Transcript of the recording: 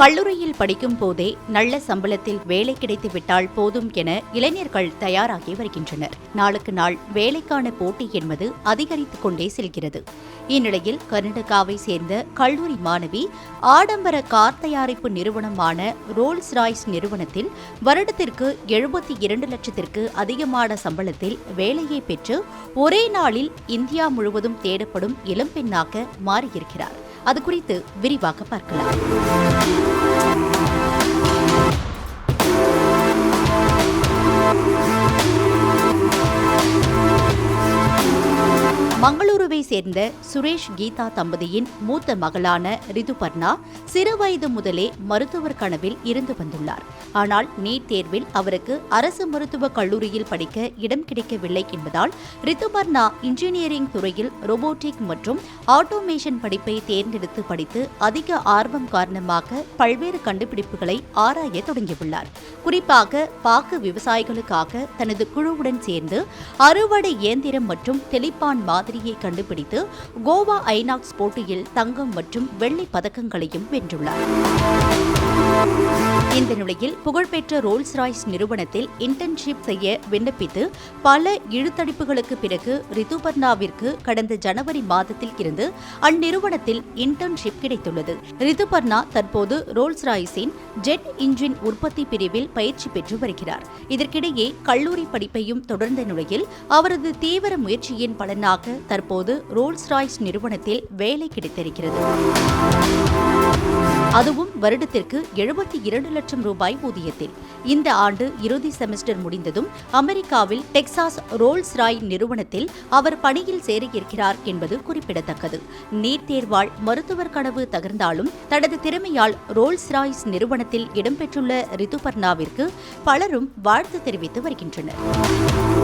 கல்லூரியில் படிக்கும் போதே நல்ல சம்பளத்தில் வேலை கிடைத்துவிட்டால் போதும் என இளைஞர்கள் தயாராகி வருகின்றனர். நாளுக்கு நாள் வேலைக்கான போட்டி என்பது அதிகரித்துக் கொண்டே செல்கிறது. இந்நிலையில் கர்நாடகாவை சேர்ந்த கல்லூரி மாணவி ஆடம்பர கார் தயாரிப்பு நிறுவனமான ரோல்ஸ் ராய்ஸ் நிறுவனத்தில் வருடத்திற்கு எழுபத்தி இரண்டு லட்சத்திற்கு அதிகமான சம்பளத்தில் வேலையை பெற்று ஒரே நாளில் இந்தியா முழுவதும் தேடப்படும் இளம்பெண்ணாக மாறியிருக்கிறார். அது குறித்து விரிவாக பார்க்கலாம். மங்களூருவை சேர்ந்த சுரேஷ் கீதா தம்பதியின் மூத்த மகளான ரிதுபர்ணா சிறுவயது முதலே மருத்துவர் கனவில் இருந்து வந்துள்ளார். ஆனால் நீட் தேர்வில் அவருக்கு அரசு மருத்துவக் கல்லூரியில் படிக்க இடம் கிடைக்கவில்லை என்பதால் ரிதுபர்ணா இன்ஜினியரிங் துறையில் ரோபோட்டிக் மற்றும் ஆட்டோமேஷன் படிப்பை தேர்ந்தெடுத்து படித்து அதிக ஆர்வம் காரணமாக பல்வேறு கண்டுபிடிப்புகளை ஆராய தொடங்கியுள்ளார். குறிப்பாக பாக்கு விவசாயிகளுக்காக தனது குழுவுடன் சேர்ந்து அறுவடை இயந்திரம் மற்றும் தெளிப்பான் மாதிரியை கண்டுபிடித்து கோவா ஐநாக்ஸ் போட்டியில் தங்கம் மற்றும் வெள்ளி பதக்கங்களையும் வென்றுள்ளார். இந்த நிலையில் புகழ்பெற்ற ரோல்ஸ் ராய்ஸ் நிறுவனத்தில் இன்டர்ன்ஷிப் செய்ய விண்ணப்பித்து பல இழுத்தடிப்புகளுக்கு பிறகு ரிதுபர்ணாவிற்கு கடந்த ஜனவரி மாதத்தில் இருந்து அந்நிறுவனத்தில் இன்டர்ன்ஷிப் கிடைத்துள்ளது. ரிதுபர்ணா தற்போது ரோல்ஸ் ராய்ஸின் ஜெட் இன்ஜின் உற்பத்தி பிரிவில் பயிற்சி பெற்று வருகிறார். இதற்கிடையே கல்லூரி படிப்பையும் தொடர்ந்த நிலையில் அவரது தீவிர முயற்சியின் பலனாக தற்போது ரோல்ஸ் ராய்ஸ் நிறுவனத்தில் வேலை கிடைத்திருக்கிறது. அதுவும் வருடத்திற்கு எழுபத்தி இரண்டு லட்சம் ரூபாய் ஊதியத்தில். இந்த ஆண்டு இறுதி செமஸ்டர் முடிந்ததும் அமெரிக்காவில் டெக்சாஸ் ரோல்ஸ் ராய் நிறுவனத்தில் அவர் பணியில் சேரியிருக்கிறார் என்பது குறிப்பிடத்தக்கது. நீட் தேர்வால் மருத்துவர் கனவு தகர்ந்தாலும் தனது திறமையால் ரோல்ஸ் ராய்ஸ் நிறுவனத்தில் இடம்பெற்றுள்ள ரிதுபர்ணாவிற்கு பலரும் வாழ்த்து தெரிவித்து வருகின்றனர்.